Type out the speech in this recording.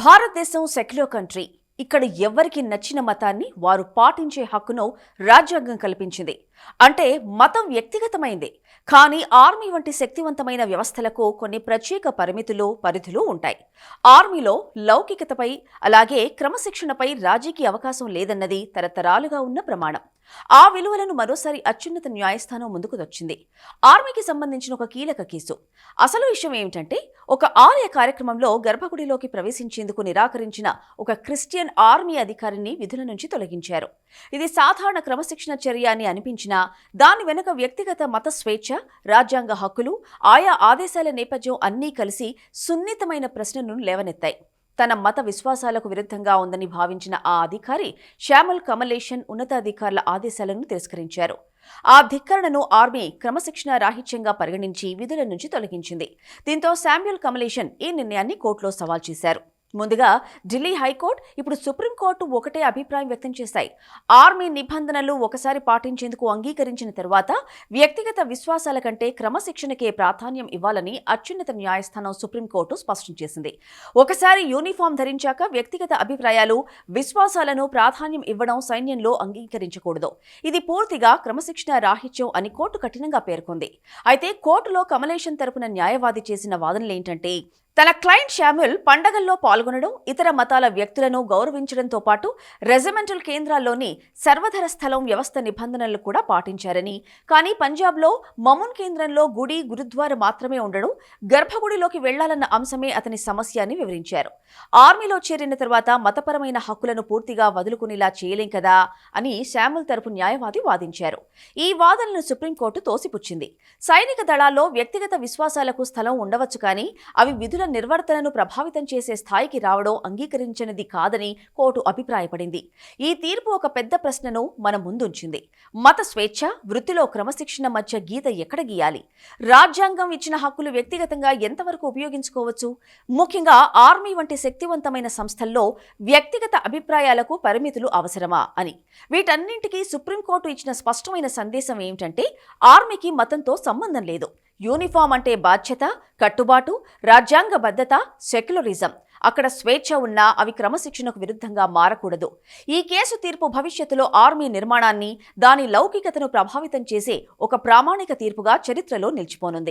భారతదేశం secular country. ఇక్కడ ఎవ్వరికి నచ్చిన మతాన్ని వారు పాటించే హక్కును రాజ్యాంగం కల్పించింది. అంటే మతం వ్యక్తిగతమైంది. కానీ ఆర్మీ వంటి శక్తివంతమైన వ్యవస్థలకు కొన్ని ప్రత్యేక పరిమితులు పరిధులు ఉంటాయి. ఆర్మీలో లౌకికతపై అలాగే క్రమశిక్షణపై రాజీకి అవకాశం లేదన్నది తరతరాలుగా ఉన్న ప్రమాణం. ఆ విలువలను మరోసారి అత్యున్నత న్యాయస్థానం ముందుకు వచ్చింది ఆర్మీకి సంబంధించిన ఒక కీలక కేసు. అసలు విషయం ఏమిటంటే ఒక ఆలయ కార్యక్రమంలో గర్భగుడిలోకి ప్రవేశించేందుకు నిరాకరించిన ఒక క్రిస్టియన్ ఆర్మీ అధికారిని విధుల నుంచి తొలగించారు. ఇది సాధారణ క్రమశిక్షణ చర్య అని అనిపించిన దాని వెనుక వ్యక్తిగత మత స్వేచ్ఛ రాజ్యాంగ హక్కులు ఆయా ఆదేశాల నేపథ్యం అన్నీ కలిసి సున్నితమైన ప్రశ్నను లేవనెత్తాయి. తన మత విశ్వాసాలకు విరుద్ధంగా ఉందని భావించిన ఆ అధికారి శ్యామల్ కమలేషన్ ఉన్నతాధికారుల ఆదేశాలను తిరస్కరించారు. ఆ ధిక్కరణను ఆర్మీ క్రమశిక్షణ రాహిత్యంగా పరిగణించి విధుల నుంచి తొలగించింది. దీంతో శామ్యుల్ కమలేషన్ ఈ నిర్ణయాన్ని కోర్టులో సవాల్ చేశారు. ముందుగా ఢిల్లీ హైకోర్టు ఇప్పుడు సుప్రీంకోర్టు ఒకటే అభిప్రాయం వ్యక్తం చేశాయి. ఆర్మీ నిబంధనలు ఒకసారి పాటించేందుకు అంగీకరించిన తర్వాత వ్యక్తిగత విశ్వాసాల కంటే క్రమశిక్షణకే ప్రాధాన్యం ఇవ్వాలని అత్యున్నత న్యాయస్థానం సుప్రీంకోర్టు స్పష్టం చేసింది. ఒకసారి యూనిఫామ్ ధరించాక వ్యక్తిగత అభిప్రాయాలు విశ్వాసాలను ప్రాధాన్యం ఇవ్వడం సైన్యంలో అంగీకరించకూడదు. ఇది పూర్తిగా క్రమశిక్షణ రాహిత్యం అని కోర్టు కఠినంగా పేర్కొంది. అయితే కోర్టులో కమలేషన్ తరపున న్యాయవాది చేసిన వాదనలేంటంటే తన క్లయింట్ శామ్యుల్ పండగల్లో పాల్గొనడం ఇతర మతాల వ్యక్తులను గౌరవించడంతో పాటు రెజిమెంటల్ కేంద్రాల్లోని సర్వధర స్థలం వ్యవస్థ నిబంధనలు కూడా పాటించారని. కానీ పంజాబ్లో మమున్ కేంద్రంలో గుడి గురుద్వార మాత్రమే ఉండడం గర్భగుడిలోకి వెళ్ళాలన్న అంశమే అతని సమస్య అని వివరించారు. ఆర్మీలో చేరిన తర్వాత మతపరమైన హక్కులను పూర్తిగా వదులుకునేలా చేయలేం కదా అని శామ్యుల్ తరపు న్యాయవాది వాదించారు. ఈ వాదనను సుప్రీంకోర్టు తోసిపుచ్చింది. సైనిక దళాల్లో వ్యక్తిగత విశ్వాసాలకు స్థలం ఉండవచ్చు కానీ అవి విధుల నిర్వర్తనను ప్రభావితం చేసే స్థాయికి రావడం అంగీకరించినది కాదని కోర్టు అభిప్రాయపడింది. ఈ తీర్పు ఒక పెద్ద ప్రశ్నను మన ముందుంచింది. మత స్వేచ్ఛ వృత్తిలో క్రమశిక్షణ మధ్య గీత ఎక్కడ గీయాలి? రాజ్యాంగం ఇచ్చిన హక్కులు వ్యక్తిగతంగా ఎంతవరకు ఉపయోగించుకోవచ్చు? ముఖ్యంగా ఆర్మీ వంటి శక్తివంతమైన సంస్థల్లో వ్యక్తిగత అభిప్రాయాలకు పరిమితులు అవసరమా అని. వీటన్నింటికీ సుప్రీంకోర్టు ఇచ్చిన స్పష్టమైన సందేశం ఏమిటంటే ఆర్మీకి మతంతో సంబంధం లేదు. యూనిఫామ్ అంటే బాధ్యత కట్టుబాటు రాజ్యాంగ బద్ధత సెక్యులరిజం. అక్కడ స్వేచ్ఛ ఉన్నా అవి క్రమశిక్షణకు విరుద్ధంగా మారకూడదు. ఈ కేసు తీర్పు భవిష్యత్తులో ఆర్మీ నిర్మాణాన్ని దాని లౌకికతను ప్రభావితం చేసే ఒక ప్రామాణిక తీర్పుగా చరిత్రలో నిలిచిపోనుంది.